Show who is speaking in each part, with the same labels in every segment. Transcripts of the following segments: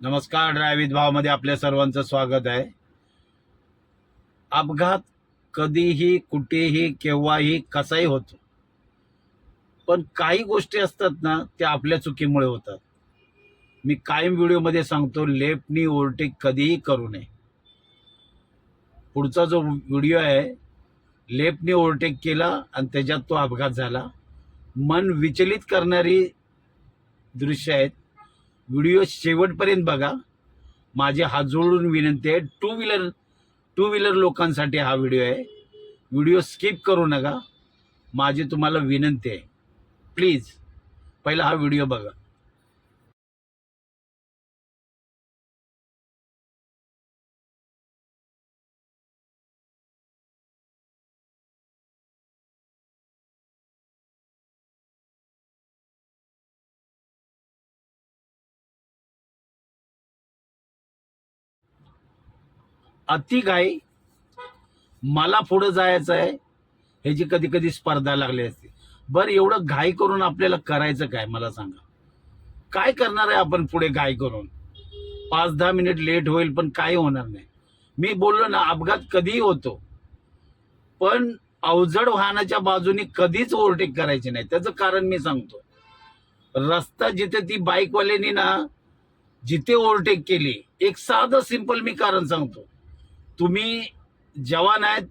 Speaker 1: नमस्कार ड्रायवित भावमध्ये आपल्या सर्वांचं स्वागत आहे. अपघात कधीही कुठेही केव्हाही कसाही होतो. पण काही गोष्टी असतात ना त्या आपल्या चुकीमुळे होतात. मी कायम व्हिडिओमध्ये सांगतो लेफ्टनी ओव्हरटेक कधीही करू नये. पुढचा जो व्हिडिओ आहे लेफ्टनी ओव्हरटेक केला आणि त्याच्यात तो अपघात झाला. मन विचलित करणारी दृश्य आहेत. व्हिडिओ शेवटपर्यंत बघा. माझे हात जोडून विनंती आहे टू व्हीलर टू व्हीलर लोकांसाठी हा व्हिडिओ आहे. व्हिडिओ स्किप करू नका. माझी तुम्हाला विनंती आहे. प्लीज पहिला हा व्हिडिओ बघा. अति घाई मला पुढं जायचं आहे ह्याची कधी कधी स्पर्धा लागली असते. बरं एवढं घाई करून आपल्याला करायचं काय मला सांगा. काय करणार आहे आपण पुढे घाई करून? पाच दहा मिनिट लेट होईल पण काय होणार नाही. मी बोललो ना अपघात कधीही होतो. पण अवजड वाहनाच्या बाजूने कधीच ओव्हरटेक करायचे नाही. त्याचं कारण मी सांगतो. रस्ता जिथे ती बाईकवाल्यांनी ना जिथे ओव्हरटेक केली एक साधं सिंपल मी कारण सांगतो. तुम्ही जवान आहेत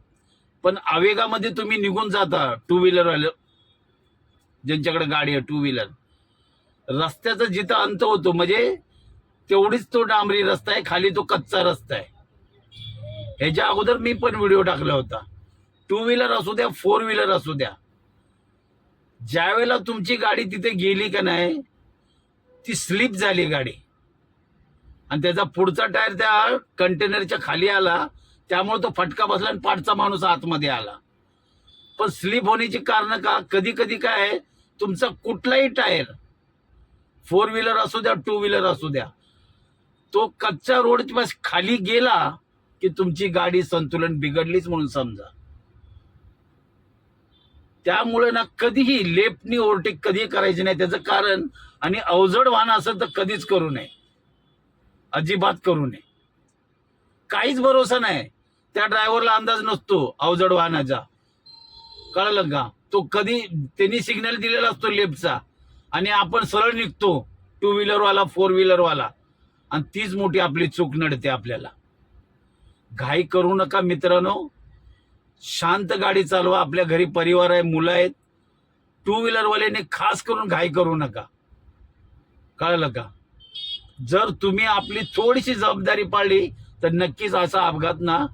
Speaker 1: पण आवेगामध्ये तुम्ही निघून जाता टू व्हीलरवाले ज्यांच्याकडे गाडी आहे टू व्हीलर रस्त्याचा जिथं अंत होतो म्हणजे तेवढीच तो डांबरी रस्ता आहे खाली तो कच्चा रस्ता आहे. ह्याच्या अगोदर मी पण व्हिडिओ टाकला होता. टू व्हीलर असू द्या फोर व्हीलर असू द्या. ज्यावेळेला तुमची गाडी तिथे गेली का नाही ती स्लिप झाली गाडी. आणि त्याचा पुढचा टायर त्या कंटेनरच्या खाली आला त्यामुळे तो फटका बसला आणि पाठचा माणूस आतमध्ये आला. पण स्लिप होण्याची कारण का? कधी कधी काय आहे तुमचा कुठलाही टायर फोर व्हीलर असू द्या टू व्हीलर असू द्या तो कच्च्या रोड पास खाली गेला की तुमची गाडी संतुलन बिघडलीच म्हणून समजा. त्यामुळे ना कधीही लेफ्टनी ओव्हरटेक कधीही करायची नाही. त्याचं कारण आणि अवजड वाहन असेल तर कधीच करू नये. अजिबात करू नये. काहीच भरोसा नाही. त्या ड्रायव्हरला अंदाज नसतो अवजड वाहनाचा. कळलं का? तो कधी त्यांनी सिग्नल दिलेला असतो लेफ्टचा. आणि आपण सरळ निघतो टू व्हीलरवाला फोर व्हीलरवाला आणि तीच मोठी आपली चूक नडते आपल्याला. घाई करू नका मित्रांनो. शांत गाडी चालवा आपल्या घरी परिवार आहे मुलं आहेत. टू व्हीलरवाल्याने खास करून घाई करू नका. कळलं का? जर तुम्ही आपली थोडीशी जबाबदारी पाळली तर नक्कीच असा अपघात ना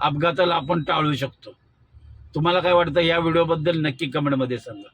Speaker 1: अपघाताला आपण टाळू शकतो. तुम्हाला काय वाटतं या व्हिडिओबद्दल नक्की कमेंटमध्ये सांगा.